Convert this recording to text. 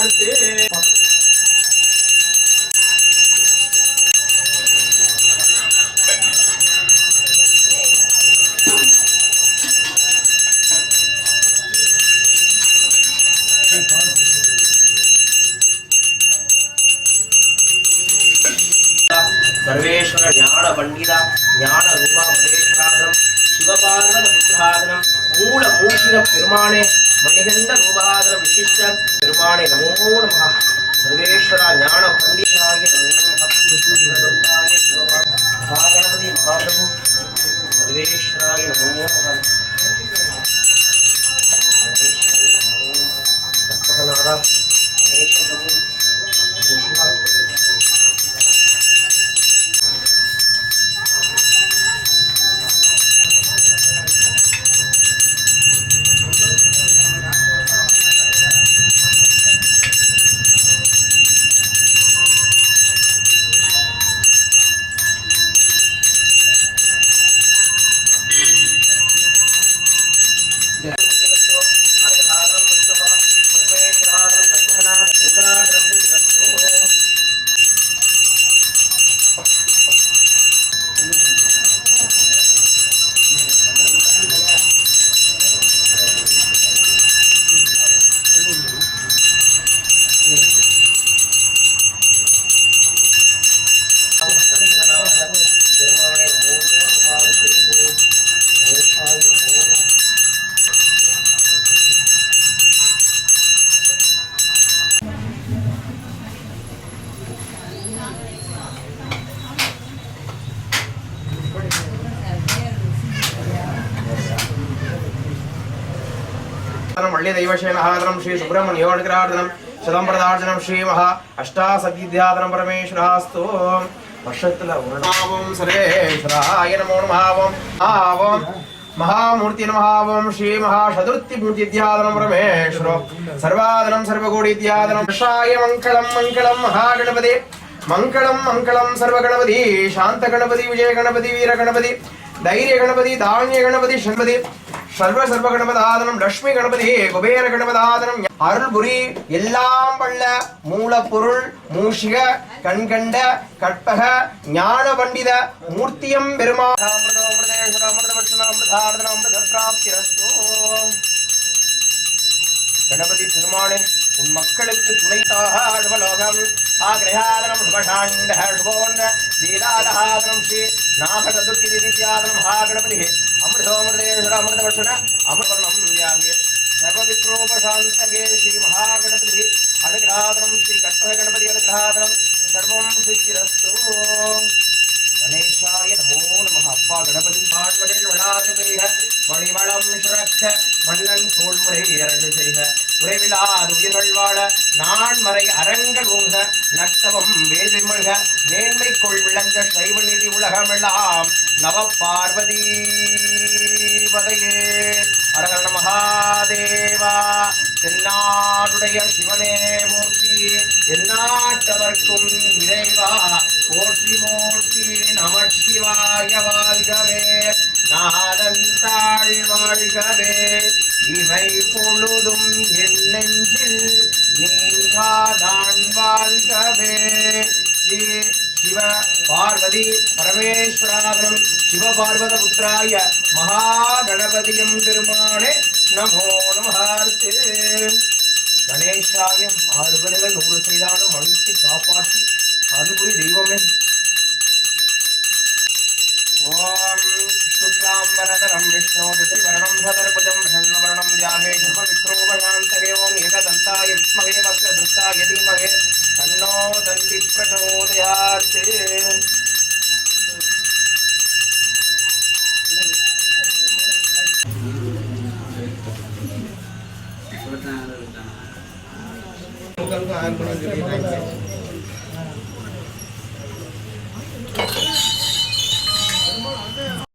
நமஹார்த்தே சர்வேஸ்வர ஞான பண்டித ஞான ரூபா மகேஸ்வராதனம் சிவபார்வத புத்திராதனம் மூல மூஷிக பெருமானே மணிகண்ட ரூபாதன விசிஷ்ட பெருமானே நமோ நம சர்வேஸ்வர ஞான பண்டிதாய நமோ நம மகாகணபதி மகாபிரபு சர்வேஸ்வராய நமோ நம கற்பகநாதா கணேச பிரபு वल्यदैवशेनहादनं श्रीसुब्रह्मण्योऽग्रार्दनं शतं प्रदार्जनं श्रीमः अष्टासतीध्यादनं परमेश्वरास्तु வருஷத்துல ஒரு நாவும் சுரேஸ்வராய நமோ நமாவும் ஆவும் மகாமூர்த்தி நமஹாவம் ஸ்ரீ மகா சதுர்த்தி மூர்த்தி தியாதனம் பரமேஸ்வரோ சர்வாதனம் சர்வகோடி தியாதனம் விஷாய மங்களம் மங்களம் மகாகணபதி மங்களம் மங்களம் சர்வகணபதி சாந்த கணபதி விஜய கணபதி வீர கணபதி தைரிய கணபதி தானிய கணபதி சண்பதி சர்வ சர்வ கணபதாதனம் லட்சுமி கணபதி குபேர கணபதாதனம் அருள்புரி எல்லாம் வல்ல மூலப்பொருள் மூஷிக கண்கண்ட கற்பக ஞான பண்டித மூர்த்தியம் பெருமா கணபதி பெருமானே உன் மக்களுக்கு துணைத்தாக அழ்வலோகம் ஆகிரகாதனம் சுபஷாண்ட சுபோன்ன வீராதஹாதனம் ஸ்ரீ நாக சதுர்த்தி ஹா கணபதி அமிர்தோமிருதேஸ்வர அமிர்தவர்ஷன அமிர்தவர்ணம் வியாகிய சர்வவிக்ரோபசாந்தகே ஸ்ரீ மகாகணபதி. அனுகிரகாதனம் ஸ்ரீ கற்பக கணபதி அனுகிரகாதனம் சர்வம் சித்திரஸ்து கணேசாய நமோ நம அப்பா கணபதி பாண்மனில் விழாது பெரிய மணிவளம் சுரக்க மன்னன் தோல்முறை இரண்டு செய்க. உறைவிலார் உயிர்கள் வாழ நான் மறை அரங்கள் ஓங்க நட்டவம் வேள்விமழ்க மேன்மை கொள் விளங்க சைவ நிதி உலகமெல்லாம் நவ பார்வதி வதையே அரகரண மகாதேவா. தென்னாடுடைய சிவனே மூர்த்தி எந்நாட்டவர்க்கும் இறைவா. போற்றி மூர்த்தி நம சிவாய வாழ்கவே நாதந்தாள் வாழ்கவே. இவை பொழுதும் என் நெஞ்சில் நீங்காதான் வாழ்கவே. ஸ்ரீ சிவ பார்வதி பரமேஸ்வராதனம் சிவபார்வத புத்திராய மகாகணபதியம் பெருமானே நமோ நமஹார்த்தே. கணேசாயம் ஆறுபடுகள் நூறு செய்தாலும் மனுஷி காப்பாற்றி அருள்புரி தெய்வமே. ஓம் சுக்லாம்பரதரம் விஷ்ணோ திதிவரணம் சதர்புஜம் பிரசன்னவரணம் தியாகே கர்ம விக்ரோபசாந்தகே ஓம் ஏகதந்தாய तन्नो दण्डि प्रचोदयात् ఆయన కూడా